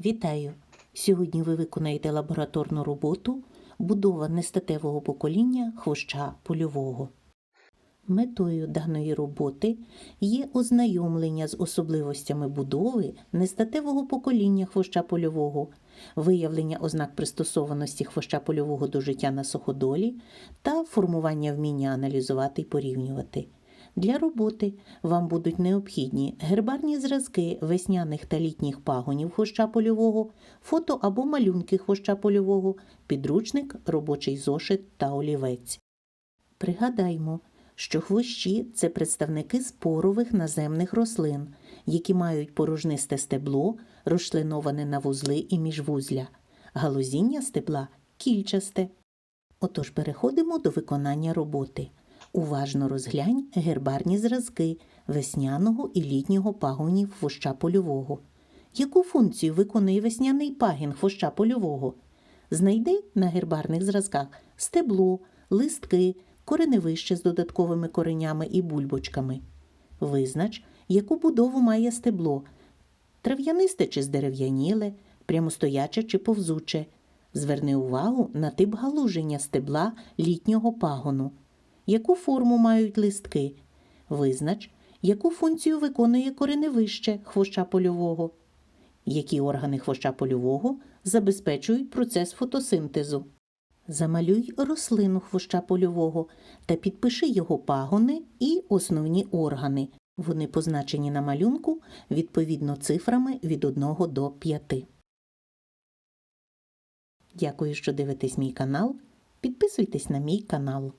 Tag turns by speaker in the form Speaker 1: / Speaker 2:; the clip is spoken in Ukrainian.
Speaker 1: Вітаю! Сьогодні ви виконаєте лабораторну роботу Будова нестатевого покоління хвоща польового. Метою даної роботи є ознайомлення з особливостями будови нестатевого покоління хвоща польового, виявлення ознак пристосованості хвоща польового до життя на суходолі та формування вміння аналізувати і порівнювати. Для роботи вам будуть необхідні гербарні зразки весняних та літніх пагонів хвоща польового, фото або малюнки хвоща польового, підручник, робочий зошит та олівець. Пригадаймо, що хвощі це представники спорових наземних рослин, які мають порожнисте стебло, розчленоване на вузли і міжвузля, галузіння стебла кільчасте. Отож переходимо до виконання роботи. Уважно розглянь гербарні зразки весняного і літнього пагонів хвоща польового. Яку функцію виконує весняний пагін хвоща польового? Знайди на гербарних зразках стебло, листки, кореневище з додатковими коренями і бульбочками. Визнач, яку будову має стебло трав'янисте чи здерев'яніле, прямостояче чи повзуче. Зверни увагу на тип галуження стебла літнього пагону. Яку форму мають листки? Визнач, яку функцію виконує кореневище хвоща польового. Які органи хвоща польового забезпечують процес фотосинтезу. Замалюй рослину хвоща польового та підпиши його пагони і основні органи. Вони позначені на малюнку відповідно цифрами від 1 до 5. Дякую, що дивитесь мій канал. Підписуйтесь на мій канал.